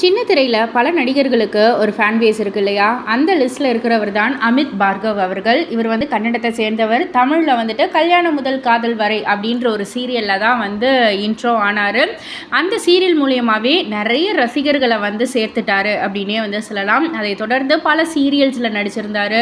சின்ன திரையில் பல நடிகர்களுக்கு ஒரு ஃபேன் பேஸ் இருக்கு இல்லையா? அந்த லிஸ்ட்டில் இருக்கிறவர் தான் அமித் பார்கவ் அவர்கள். இவர் வந்து கன்னடத்தை சேர்ந்தவர். தமிழில் வந்துட்டு கல்யாணம் முதல் காதல் வரை அப்படின்ற ஒரு சீரியலில் தான் வந்து இன்ட்ரோ ஆனார். அந்த சீரியல் மூலியமாகவே நிறைய ரசிகர்களை வந்து சேர்த்துட்டாரு அப்படின்னே வந்து சொல்லலாம். அதை தொடர்ந்து பல சீரியல்ஸில் நடிச்சிருந்தார்.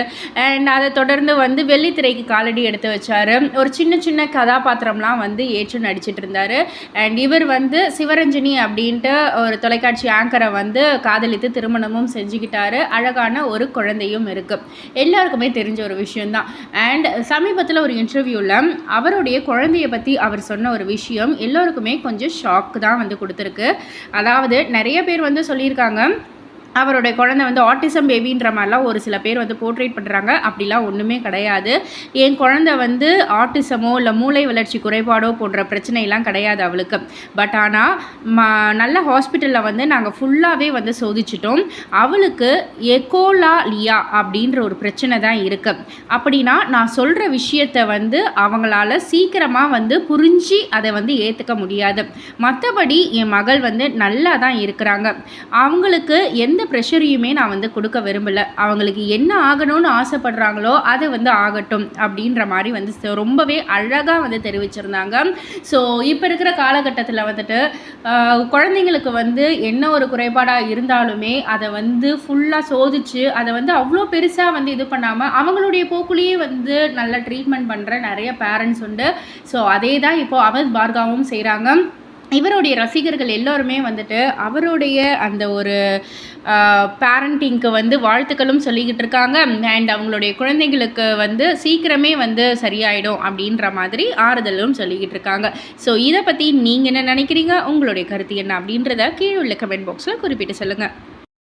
அண்ட் அதை தொடர்ந்து வந்து வெள்ளித்திரைக்கு காலடி எடுத்து வச்சார். ஒரு சின்ன சின்ன கதாபாத்திரம்லாம் வந்து ஏற்று நடிச்சிட்டு இருந்தார். அண்ட் இவர் வந்து சிவரஞ்சனி அப்படின்ட்டு ஒரு தொலைக்காட்சி ஆங்கரை வந்து காதலித்து திருமணமும் செஞ்சுக்கிட்டாரு. அழகான ஒரு குழந்தையும் இருக்குது எல்லாருக்குமே தெரிஞ்ச ஒரு விஷயம்தான். அண்ட் சமீபத்தில் ஒரு இன்டர்வியூவில் அவருடைய குழந்தையை பற்றி அவர் சொன்ன ஒரு விஷயம் எல்லோருக்குமே கொஞ்சம் ஷாக் தான் வந்து கொடுத்துருக்கு. அதாவது நிறைய பேர் வந்து சொல்லியிருக்காங்க அவருடைய குழந்தை வந்து ஆட்டிசம் பேபின்ற மாதிரிலாம் ஒரு சில பேர் வந்து போர்ட்ரேட் பண்ணுறாங்க அப்படிலாம் ஒன்றுமே கிடையாது. என் குழந்தை வந்து ஆட்டிசமோ இல்லை மூளை வளர்ச்சி குறைபாடோ போன்ற பிரச்சனையெல்லாம் கிடையாது அவளுக்கு. பட் ஆனால் ம நல்ல ஹாஸ்பிட்டலில் வந்து நாங்கள் ஃபுல்லாகவே வந்து சோதிச்சிட்டோம். அவளுக்கு எக்கோலா லியா அப்படின்ற ஒரு பிரச்சனை தான் இருக்குது அப்படின்னா நான் சொல்கிற விஷயத்தை வந்து அவங்களால சீக்கிரமாக வந்து புரிஞ்சு அதை வந்து ஏற்றுக்க முடியாது. மற்றபடி என் மகள் வந்து நல்லா தான் இருக்கிறாங்க. அவங்களுக்கு எந்த ப்ரெஷரையுமே நான் வந்து கொடுக்க விரும்பலை. அவங்களுக்கு என்ன ஆகணும்னு ஆசைப்படுறாங்களோ அது வந்து ஆகட்டும் அப்படின்ற மாதிரி வந்து ரொம்பவே அழகாக வந்து தெரிவிச்சிருந்தாங்க. ஸோ இப்போ இருக்கிற காலகட்டத்தில் வந்துட்டு குழந்தைங்களுக்கு வந்து என்ன ஒரு குறைபாடாக இருந்தாலுமே அதை வந்து ஃபுல்லாக சோதிச்சு அதை வந்து அவ்வளோ பெருசாக வந்து இது பண்ணாமல் அவங்களுடைய போக்குலேயே வந்து நல்ல ட்ரீட்மெண்ட் பண்ணுற நிறைய பேரண்ட்ஸ் உண்டு. ஸோ அதே தான் இப்போது அவத் பார்காவும் செய்கிறாங்க இவருடைய ரசிகர்கள் எல்லோருமே வந்துட்டு அவருடைய அந்த ஒரு பேரண்டிங்க்கு வந்து வாழ்த்துக்களும் சொல்லிக்கிட்டு இருக்காங்க. அண்ட் அவங்களுடைய குழந்தைங்களுக்கு வந்து சீக்கிரமே வந்து சரியாயிடும் அப்படின்ற மாதிரி ஆறுதலும் சொல்லிக்கிட்டு இருக்காங்க. ஸோ இதை பற்றி நீங்கள் என்ன நினைக்கிறீங்க? உங்களுடைய கருத்து என்ன அப்படின்றத கீழே உள்ள கமெண்ட் பாக்ஸில் குறிப்பிட்டு சொல்லுங்கள்